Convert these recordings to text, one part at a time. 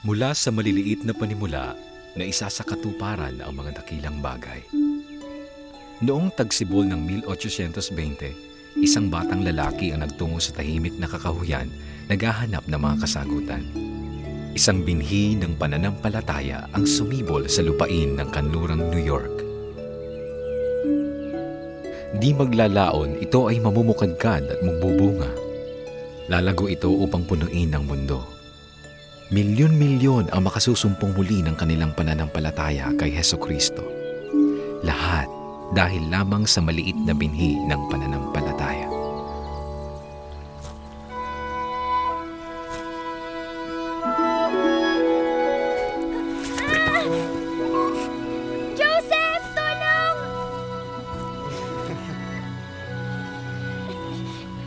Mula sa maliliit na panimula na isa sa katuparan ang mga dakilang bagay. Noong tagsibol ng 1820, isang batang lalaki ang nagtungo sa tahimik na kakahuyan, naghahanap ng mga kasagutan. Isang binhi ng pananampalataya ang sumibol sa lupain ng kanlurang New York. Di maglalaon, ito ay mamumukadkad at magbubunga. Lalago ito upang punuin ang mundo. Milyon-milyon ang makasusumpong muli ng kanilang pananampalataya kay Heso Kristo. Lahat dahil lamang sa maliit na binhi ng pananampalataya.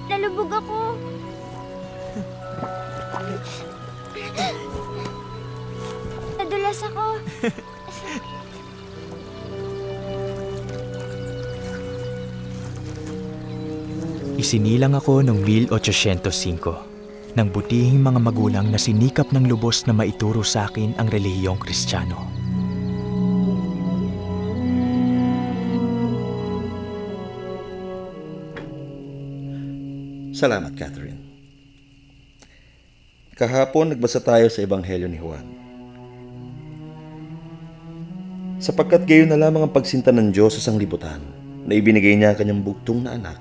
Nalubog ako. Nadulas ako. Isinilang ako noong 1805 ng butihing mga magulang na sinikap ng lubos na maituro sa akin ang relihiyong kristyano. Salamat, Catherine. Kahapon nagbasa tayo sa Ebanghelyo ni Juan. Sapagkat gayon na lamang ang pagsinta ng Diyos sa sanglibutan na ibinigay niya ang kanyang bugtong na anak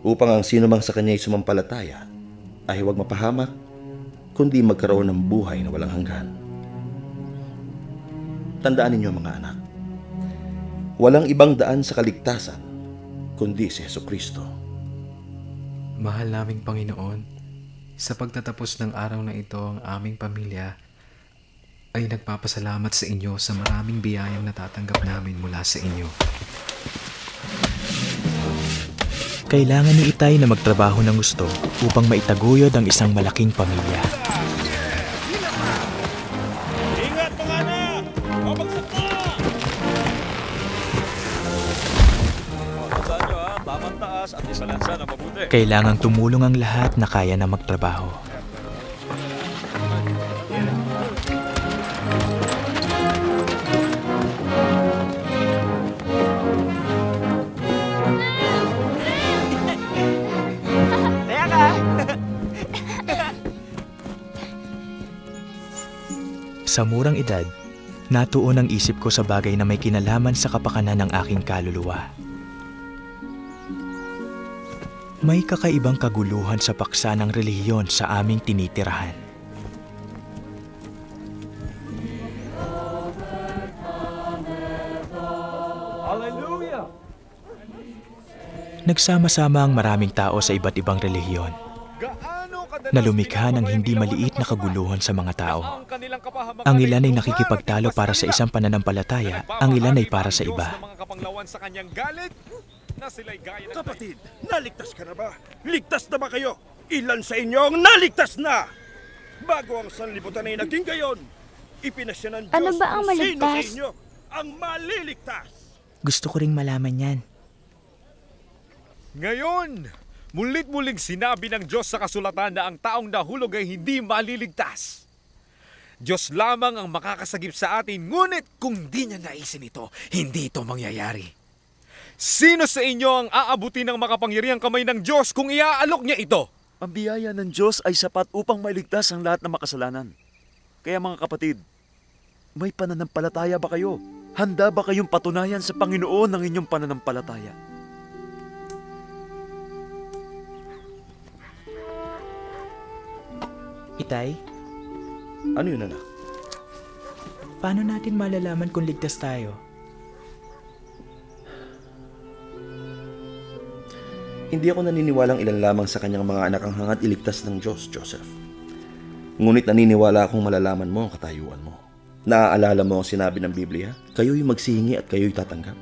upang ang sino mang sa kanya ay sumampalataya ay huwag mapahamak kundi magkaroon ng buhay na walang hanggan. Tandaan ninyo mga anak, walang ibang daan sa kaligtasan kundi si Yeso Kristo. Mahal naming Panginoon, sa pagtatapos ng araw na ito ang aming pamilya ay nagpapasalamat sa inyo sa maraming biyayang natatanggap namin mula sa inyo. Kailangan ni Itay na magtrabaho ng gusto upang maitaguyod ang isang malaking pamilya. Ingat mga anak! Babagsak na! Tandaan nyo ha, tamang taas at isalansa na mabuti. Kailangang tumulong ang lahat na kaya na magtrabaho. Sa murang edad, natuon ang isip ko sa bagay na may kinalaman sa kapakanan ng aking kaluluwa. May kakaibang kaguluhan sa paksa ng relihiyon sa aming tinitirahan. Hallelujah! Nagsama-sama ang maraming tao sa iba't ibang relihiyon na lumikha ng hindi maliit na kaguluhan sa mga tao. ang kanilang kapahamakan Ang ilan ay nakikipagtalo para sa isang pananampalataya, Na ang ilan ay para sa iba. ng mga kapanglawan sa kanyang galit na sila'y gaya ng Kapatid, naligtas ka na ba? Ligtas na ba kayo? Ilan sa inyo ang naligtas na? Bago ang sanlibutan ay naging gayon, ipinasya ng Diyos Ano ba ang sino sa inyo ang maliligtas. Gusto ko ring malaman yan. Ngayon, mulit-muling sinabi ng Diyos sa kasulatan na ang taong nahulog ay hindi maliligtas. Diyos lamang ang makakasagip sa atin, ngunit kung di niya naisin ito, hindi ito mangyayari. Sino sa inyo ang aabuti ng makapangyarihang kamay ng Diyos kung iaalok niya ito? Ang biyaya ng Diyos ay sapat upang mailigtas ang lahat ng makasalanan. Kaya mga kapatid, may pananampalataya ba kayo? Handa ba kayong patunayan sa Panginoon ang inyong pananampalataya? Itay, Ano yun anak? paano natin malalaman kung ligtas tayo? Hindi ako naniniwalang ilan lamang sa kanyang mga anak ang hangad iligtas ng Diyos, Joseph. Ngunit naniniwala akong malalaman mo ang katayuan mo. Naaalala mo ang sinabi ng Biblia? Kayo'y magsihingi at kayo'y tatanggap.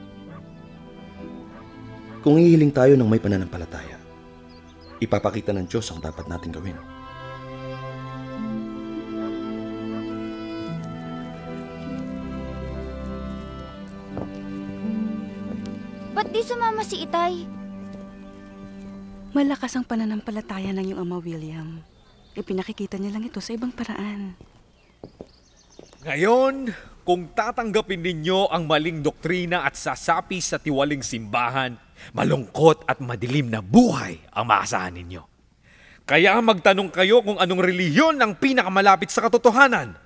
Kung hihiling tayo ng may pananampalataya, ipapakita ng Diyos ang dapat nating gawin. Ba't di sumama si Itay? Malakas ang pananampalataya ng iyong ama, William. Ipinakikita niya lang ito sa ibang paraan. Ngayon, kung tatanggapin ninyo ang maling doktrina at sasapi sa tiwaling simbahan, malungkot at madilim na buhay ang maasahan ninyo. Kaya magtanong kayo kung anong reliyon ang pinakamalapit sa katotohanan.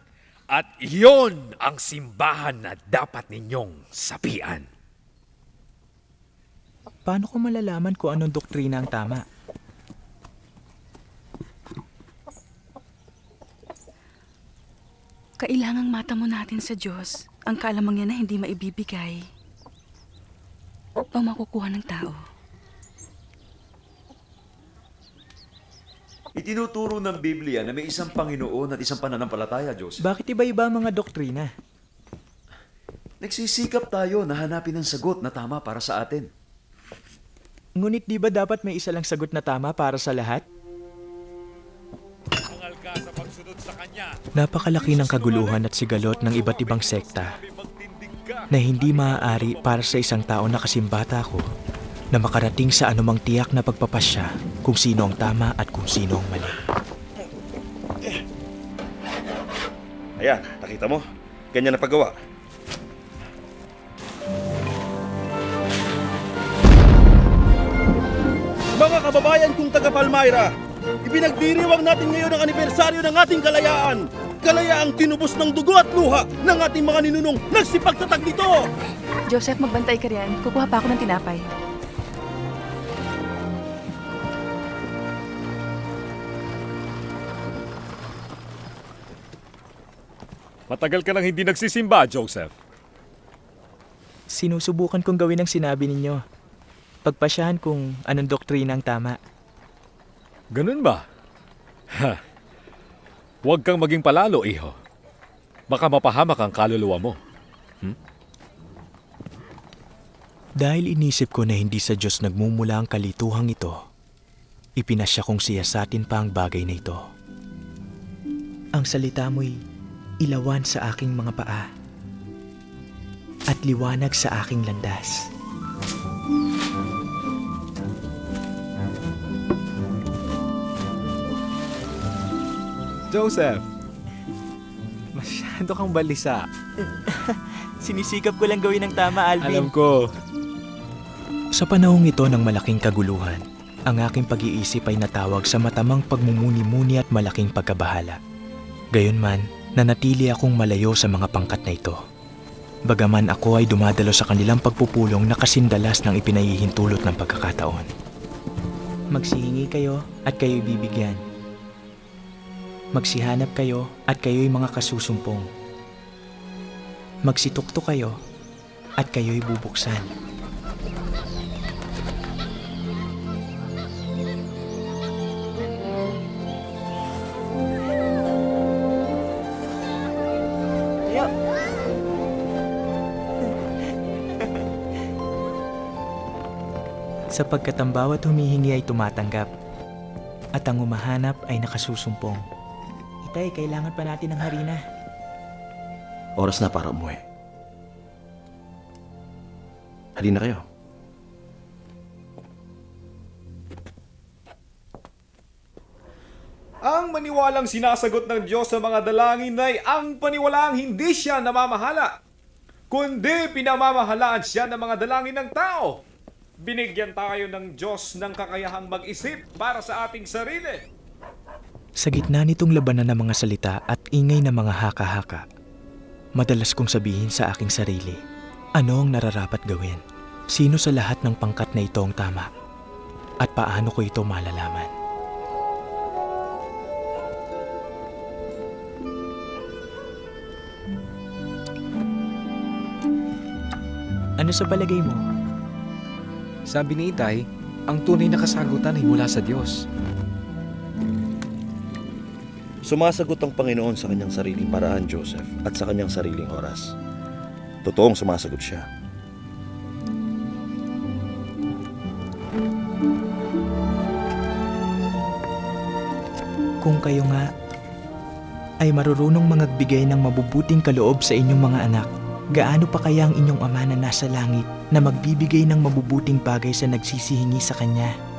At iyon ang simbahan na dapat ninyong sapian. Paano ko malalaman kung anong doktrina ang tama? Kailangang mata mo natin sa Diyos ang kaalamang niya na hindi maibibigay o makukuha ng tao. Itinuturo ng Biblia na may isang Panginoon at isang pananampalataya, Joseph. Bakit iba-iba ang mga doktrina? Nagsisikap tayo na hanapin ang sagot na tama para sa atin. Ngunit di ba dapat may isa lang sagot na tama para sa lahat? Ka sa pagsunod sa Kanya. Napakalaki ng kaguluhan at sigalot ng iba't ibang sekta na hindi maaari para sa isang tao na kasimbata ko na makarating sa anumang tiyak na pagpapasya kung sino ang tama at kung sino ang mali. Ayan, nakita mo? Ganyan na paggawa. Mga kababayan kong taga Palmyra, ibinagdiriwang natin ngayon ang anibersaryo ng ating kalayaan. Kalayaang tinubos ng dugo at luha ng ating mga ninunong nagsipagtatag nito. Joseph, magbantay ka riyan. Kukuha pa ako ng tinapay. Matagal ka nang hindi nagsisimba, Joseph. Sinusubukan kong gawin ang sinabi ninyo. Pagpasyahan kung anong doktrina ang tama. Ganun ba? Ha. Huwag kang maging palalo, iho. Baka mapahamak ang kaluluwa mo. Dahil inisip ko na hindi sa Diyos nagmumula ang kalituhang ito, ipinasya kong siyasatin pa ang bagay na ito. Ang salita mo'y ilawan sa aking mga paa at liwanag sa aking landas. Joseph! Masyado kang balisa. Sinisikap ko lang gawin ang tama, Alam ko. Sa panahong ito ng malaking kaguluhan, ang aking pag-iisip ay natawag sa matamang pagmumuni-muni at malaking pagkabahala. Gayunman, nanatili akong malayo sa mga pangkat na ito. Bagaman ako ay dumadalo sa kanilang pagpupulong na kasindalas ng ipinahihintulot ng pagkakataon. Magsihingi kayo at kayo'y bibigyan. Magsihanap kayo at kayo'y mga kasusumpong. Magsitukto kayo at kayo'y bubuksan. Sapagkat ang bawat humihingi ay tumatanggap at ang umahanap ay nakasusumpong. Itay, kailangan pa natin ng harina. Oras na para umuwi. Halina kayo. Ang maniwalang sinasagot ng Diyos sa mga dalangin ay ang paniwalaang hindi siya namamahala, kundi pinamamahalaan siya ng mga dalangin ng tao. Binigyan tayo ng Diyos ng kakayahang mag-isip para sa ating sarili. Sa gitna nitong labanan ng mga salita at ingay ng mga haka-haka, madalas kong sabihin sa aking sarili, ano ang nararapat gawin? Sino sa lahat ng pangkat na ito ang tama? At paano ko ito malalaman? Ano sa palagay mo? Sabi ni Itay, ang tunay na kasagutan ay mula sa Diyos. Sumasagot ang Panginoon sa kanyang sariling paraan, Joseph, at sa kanyang sariling oras. Totoong sumasagot siya. Kung kayo nga ay marurunong mangagbigay ng mabubuting kaloob sa inyong mga anak, gaano pa kaya ang inyong ama na nasa langit na magbibigay ng mabubuting bagay sa nagsisihingi sa Kanya?